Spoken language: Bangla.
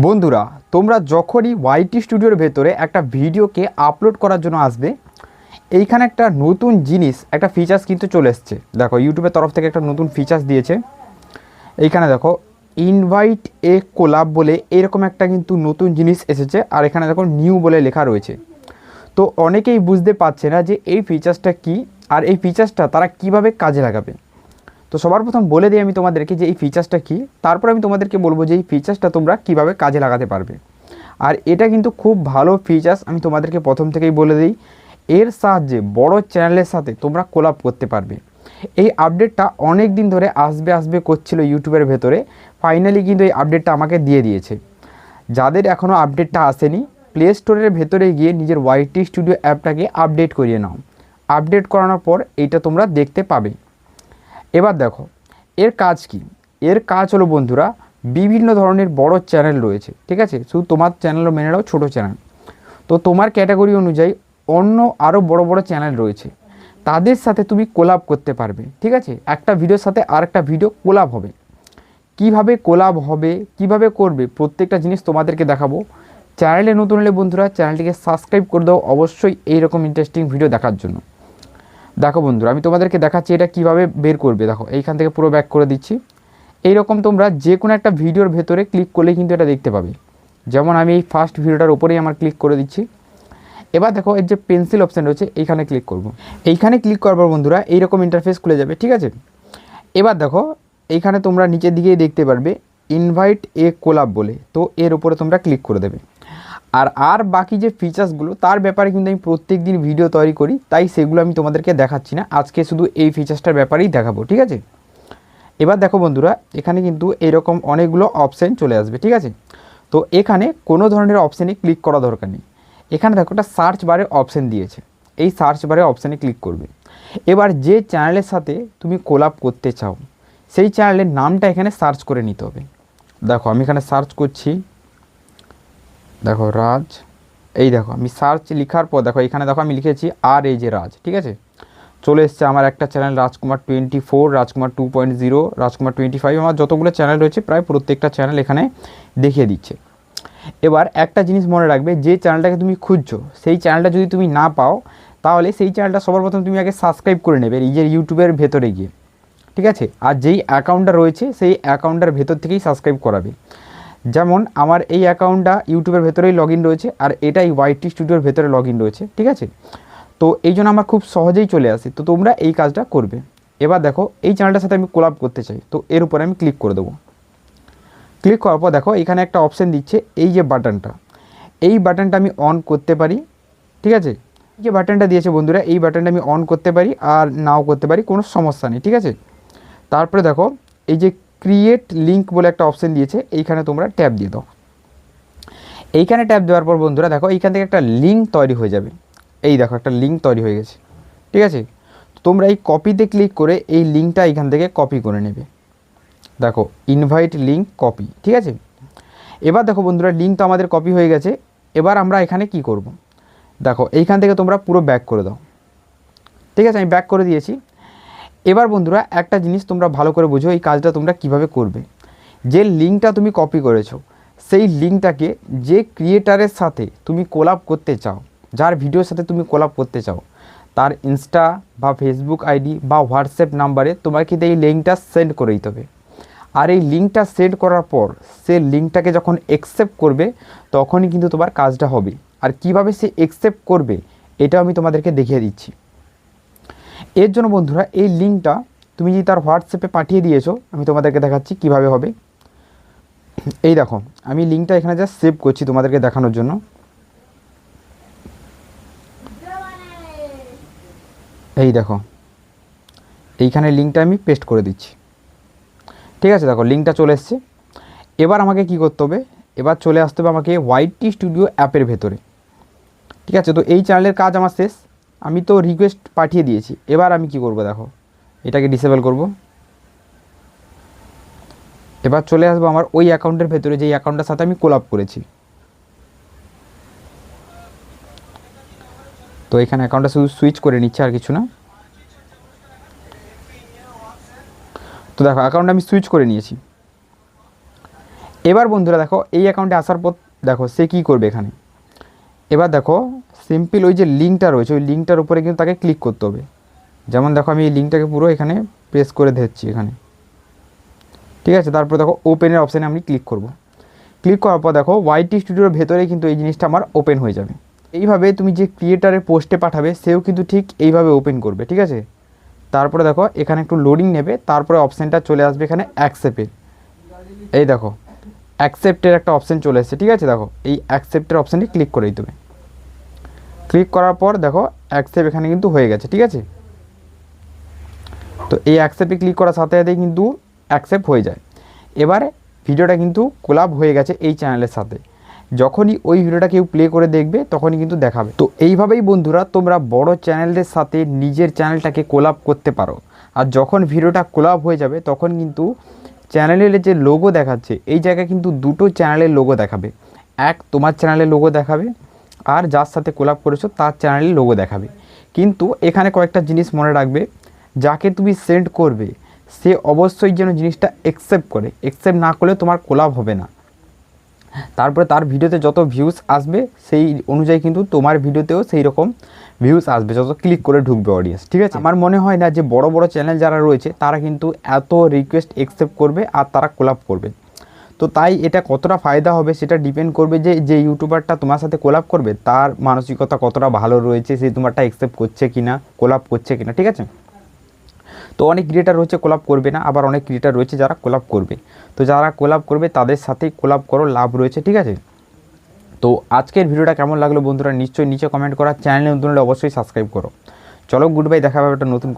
বন্ধুরা, তোমরা যখনই ওয়াইটি স্টুডিওর ভেতরে একটা ভিডিওকে আপলোড করার জন্য আসবে, এইখানে একটা নতুন জিনিস, একটা ফিচার্স কিন্তু চলে এসছে। দেখো ইউটিউবের তরফ থেকে একটা নতুন ফিচার্স দিয়েছে। এইখানে দেখো ইনভাইট এ কোলাব বলে এরকম একটা কিন্তু নতুন জিনিস এসেছে, আর এখানে দেখো নিউ বলে লেখা রয়েছে। তো অনেকেই বুঝতে পারছে না যে এই ফিচার্সটা কি, আর এই ফিচার্সটা তারা কীভাবে কাজে লাগাবে। তো সবার প্রথম বলে দিই আমি তোমাদেরকে যে এই ফিচার্সটা কী, তারপর আমি তোমাদেরকে বলব যে এই ফিচার্সটা তোমরা কীভাবে কাজে লাগাতে পারবে। আর এটা কিন্তু খুব ভালো ফিচার্স আমি তোমাদেরকে প্রথম থেকেই বলে দিই। এর সাহায্যে বড় চ্যানেলের সাথে তোমরা কোলাপ করতে পারবে। এই আপডেটটা অনেক দিন ধরে আসবে আসবে করছিল ইউটিউবের ভেতরে। ফাইনালি কিন্তু এই আপডেটটা আমাকে দিয়ে দিয়েছে। যাদের এখনও আপডেটটা আসেনি প্লে স্টোরের ভেতরে গিয়ে নিজের ওয়াইটি স্টুডিও অ্যাপটাকে আপডেট করিয়ে নাও। আপডেট করানোর পর এইটা তোমরা দেখতে পাবে। এবার দেখো, এর কাজ কি? এর কাজ হলো বন্ধুরা, বিভিন্ন ধরনের বড় চ্যানেল রয়েছে, ঠিক আছে? শুধু তোমার চ্যানেলও মেনে নাও, ছোটো চ্যানেল। তো তোমার ক্যাটাগরি অনুযায়ী অন্য আরও বড় বড় চ্যানেল রয়েছে, তাদের সাথে তুমি কোলাপ করতে পারবে, ঠিক আছে? একটা ভিডিওর সাথে আর একটা ভিডিও কোলাপ হবে। কীভাবে কোলাপ হবে, কীভাবে করবে, প্রত্যেকটা জিনিস তোমাদেরকে দেখাবো। চ্যানেলে নতুন হলে বন্ধুরা, চ্যানেলটিকে সাবস্ক্রাইব করে দাও, অবশ্যই এইরকম ইন্টারেস্টিং ভিডিও দেখার জন্য। দেখো বন্ধুরা, আমি তোমাদেরকে দেখাচ্ছি এটা কীভাবে বের করবে। দেখো, এইখান থেকে পুরো ব্যাক করে দিচ্ছি। এইরকম তোমরা যে কোনো একটা ভিডিওর ভেতরে ক্লিক করলে কিন্তু এটা দেখতে পাবে। যেমন আমি এই ফার্স্ট ভিডিওটার উপরেই আমার ক্লিক করে দিচ্ছি। এবার দেখো এর যে পেন্সিল অপশান রয়েছে, এইখানে ক্লিক করব। এইখানে ক্লিক করবার বন্ধুরা, এইরকম ইন্টারফেস খুলে যাবে, ঠিক আছে? এবার দেখো, এইখানে তোমরা নিচের দিকেই দেখতে পারবে ইনভাইট এ কোলাপ বলে। তো এর উপরে তোমরা ক্লিক করে দেবে। আর আর বাকি যে ফিচার্সগুলো তার ব্যাপারে কিন্তু আমি প্রত্যেক দিন ভিডিও তৈরি করি, তাই সেগুলো আমি তোমাদেরকে দেখাচ্ছি না। আজকে শুধু এই ফিচার্সটার ব্যাপারেই দেখাবো, ঠিক আছে? এবার দেখো বন্ধুরা, এখানে কিন্তু এরকম অনেকগুলো অপশান চলে আসবে, ঠিক আছে? তো এখানে কোনো ধরনের অপশানে ক্লিক করা দরকার নেই। এখানে দেখো একটা সার্চ বারে অপশান দিয়েছে। এই সার্চ বারে অপশানে ক্লিক করবে। এবার যে চ্যানেলের সাথে তুমি কোলাপ করতে চাও, সেই চ্যানেলের নামটা এখানে সার্চ করে নিতে হবে। দেখো, আমি এখানে সার্চ করছি। দেখো রাজ, এই দেখো আমি সার্চ লেখার পর দেখো এখানে দেখো আমি লিখেছি আর এই যে রাজ, ঠিক আছে? চলে এসছে আমার একটা channel Rajkumar twenty four Rajkumar two point zero Rajkumar twenty five আমার যতগুলো চ্যানেল রয়েছে প্রায় প্রত্যেকটা চ্যানেল এখানে দেখিয়ে দিচ্ছে। এবার একটা জিনিস মনে রাখবে, যে চ্যানেলটাকে তুমি খুঁজছো, সেই চ্যানেলটা যদি তুমি না পাও, তাহলে সেই চ্যানেলটা সবার প্রথম তুমি আগে সাবস্ক্রাইব করে নেবে নিজের ইউটিউবের ভেতরে গিয়ে, ঠিক আছে? আর যেই অ্যাকাউন্টটা রয়েছে, সেই অ্যাকাউন্টটার ভেতর থেকেই সাবস্ক্রাইব করাবে। যেমন আমার এই অ্যাকাউন্টটা ইউটিউবের ভেতরেই লগ রয়েছে আর এটাই ওয়াইটি স্টুডিওর ভেতরে লগ রয়েছে, ঠিক আছে? তো এই জন্য আমার খুব সহজেই চলে আসে। তো তোমরা এই কাজটা করবে। এবার দেখো, এই চ্যানেলটার সাথে আমি কোলাপ করতে চাই। তো এর উপরে আমি ক্লিক করে দেবো। ক্লিক করার পর দেখো, এখানে একটা অপশান দিচ্ছে, এই যে বাটনটা এই বাটনটা আমি অন করতে পারি, ঠিক আছে? এই যে বাটনটা দিয়েছে বন্ধুরা, এই বাটনটা আমি অন করতে পারি আর নাও করতে পারি, কোনো সমস্যা নেই, ঠিক আছে? তারপরে দেখো, এই যে ক্রিয়েট লিঙ্ক বলে একটা অপশান দিয়েছে, এইখানে তোমরা ট্যাপ দিয়ে দাও। এইখানে ট্যাপ দেওয়ার পর বন্ধুরা দেখো, এইখান থেকে একটা লিঙ্ক তৈরি হয়ে যাবে। এই দেখো, একটা লিঙ্ক তৈরি হয়ে গেছে। ঠিক আছে? তোমরা এই কপিতে ক্লিক করে এই লিঙ্কটা এইখান থেকে কপি করে নেবে। দেখো ইনভাইট লিঙ্ক কপি ঠিক আছে? এবার দেখো বন্ধুরা লিঙ্ক তো আমাদের কপি হয়ে গেছে। এবার আমরা এখানে কি করব। দেখো, এইখান থেকে তোমরা পুরো ব্যাক করে দাও। ঠিক আছে? আমি ব্যাক করে দিয়েছি। এবার বন্ধুরা, একটা জিনিস তোমরা ভালো করে বুঝো, এই কাজটা তোমরা কীভাবে করবে। যে লিঙ্কটা তুমি কপি করেছ, সেই লিঙ্কটাকে যে ক্রিয়েটারের সাথে তুমি কোলাপ করতে চাও, যার ভিডিওর সাথে তুমি কোলাপ করতে চাও, তার ইনস্টা বা ফেসবুক আইডি বা হোয়াটসঅ্যাপ নাম্বারে তোমাকে কিন্তু এই লিঙ্কটা সেন্ড করে দিতে হবে। আর এই লিঙ্কটা সেন্ড করার পর, সে লিঙ্কটাকে যখন অ্যাকসেপ্ট করবে, তখনই কিন্তু তোমার কাজটা হবে। আর কীভাবে সে অ্যাকসেপ্ট করবে, এটাও আমি তোমাদেরকে দেখিয়ে দিচ্ছি। এর জন্য বন্ধুরা, এই লিঙ্কটা তুমি যদি তার হোয়াটসঅ্যাপে পাঠিয়ে দিয়েছ, আমি তোমাদেরকে দেখাচ্ছি কীভাবে হবে। এই দেখো, আমি লিঙ্কটা এখানে জাস্ট সেভ করছি তোমাদেরকে দেখানোর জন্য। এই দেখো, এইখানে লিঙ্কটা আমি পেস্ট করে দিচ্ছি। ঠিক আছে, দেখো, লিঙ্কটা চলে এসছে। এবার আমাকে কি করতে হবে? এবার চলে আসতে হবে আমাকে ওয়াইটি স্টুডিও অ্যাপের ভেতরে। ঠিক আছে, তো এই চ্যানেলের কাজ আমার শেষ। আমি তো রিকোয়েস্ট পাঠিয়ে দিয়েছি। এবার আমি কি করব দেখো? এটাকে ডিসেবল করব। এবার চলে আসব আমার ওই অ্যাকাউন্টের ভেতরে, যেই অ্যাকাউন্টের সাথে আমি কোলাপ করেছি। তো এখানে অ্যাকাউন্টটা শুধু সুইচ করে নিচ্ছে আর কিছু না। তো দেখো অ্যাকাউন্ট আমি সুইচ করে নিয়েছি। এবার বন্ধুরা দেখো, এই অ্যাকাউন্টে আসার পর দেখো, সে কী করবে এখানে? এবার দেখো সিম্পল ওই যে লিঙ্কটা রয়েছে, ওই লিঙ্কটার উপরে কিন্তু তাকে ক্লিক করতে হবে। যেমন দেখো, আমি এই লিঙ্কটাকে পুরো এখানে প্রেস করে দিচ্ছি এখানে। ঠিক আছে? তারপর দেখো ওপেনের অপশানে আমি ক্লিক করব। ক্লিক করার পর দেখো ওয়াইটি স্টুডিওর ভেতরে কিন্তু এই জিনিসটা আমার ওপেন হয়ে যাবে। এইভাবে তুমি যে ক্রিয়েটারের পোস্টে পাঠাবে, সেও কিন্তু ঠিক এইভাবে ওপেন করবে, ঠিক আছে? তারপরে দেখো, এখানে একটু লোডিং নেবে, তারপরে অপশানটা চলে আসবে এখানে অ্যাকসেপ্টের এই দেখো অ্যাকসেপ্টের একটা অপশান চলে এসেছে, ঠিক আছে? দেখো, এই অ্যাকসেপ্টের অপশানটি ক্লিক করে দিতে হবে। ক্লিক করার পর দেখো অ্যাকসেপ্ট এখানে কিন্তু হয়ে গেছে, ঠিক আছে? তো এই অ্যাকসেপ্টে ক্লিক করার সাথে সাথেই কিন্তু অ্যাকসেপ্ট হয়ে যায়। এবার ভিডিওটা কিন্তু কোলাপ হয়ে গেছে এই চ্যানেলের সাথে। যখনই ওই ভিডিওটা কেউ প্লে করে দেখবে, তখনই কিন্তু দেখাবে। তো এইভাবেই বন্ধুরা, তোমরা বড় চ্যানেলদের সাথে নিজের চ্যানেলটাকে কোলাপ করতে পারো। আর যখন ভিডিওটা কোলাপ হয়ে যাবে, তখন কিন্তু চ্যানেলের যে লোগো দেখাচ্ছে, এই জায়গায় কিন্তু দুটো চ্যানেলের লোগো দেখাবে। এক তোমার চ্যানেলের লোগো দেখাবে আর যার সাথে কোলাপ করেছ, তার চ্যানেলের লোগো দেখাবে। কিন্তু এখানে কয়েকটা জিনিস মনে রাখবে, যাকে তুমি সেন্ড করবে, সে অবশ্যই যেন জিনিসটা অ্যাকসেপ্ট করে। অ্যাকসেপ্ট না করলে তোমার কোলাপ হবে না। তারপরে তার ভিডিওতে যত ভিউজ আসবে, সেই অনুযায়ী কিন্তু তোমার ভিডিওতেও সেই রকম ভিউজ আসবে, যত ক্লিক করে ঢুকবে অডিয়েন্স ঠিক আছে? আমার মনে হয় না যে বড় বড় চ্যানেল যারা রয়েছে, তারা কিন্তু এত রিকোয়েস্ট একসেপ্ট করবে আর তারা কোলাপ করবে। তো তাই এটা কতটা ফায়দা হবে সেটা ডিপেন্ড করবে যে যে ইউটিউবারটা তোমার সাথে কোলাপ করবে, তার মানসিকতা কতটা ভালো রয়েছে সেই তোমারটা অ্যাকসেপ্ট করছে কিনা কোলাপ করছে কি না ঠিক আছে? তো অনেক ক্রিয়েটার রয়েছে কোলাপ করবে না, আবার অনেক ক্রিয়েটার রয়েছে যারা কোলাপ করবে। তো যারা কোলাপ করবে, তাদের সাথেই কোলাপ করো লাভ রয়েছে, ঠিক আছে? তো আজকের ভিডিওটা কেমন লাগল বন্ধুরা? নিশ্চয়ই নিচে কমেন্ট করা চ্যানেল নতুন হলে অবশ্যই সাবস্ক্রাইব করো। চলো গুড বাই দেখা হবে একটা নতুন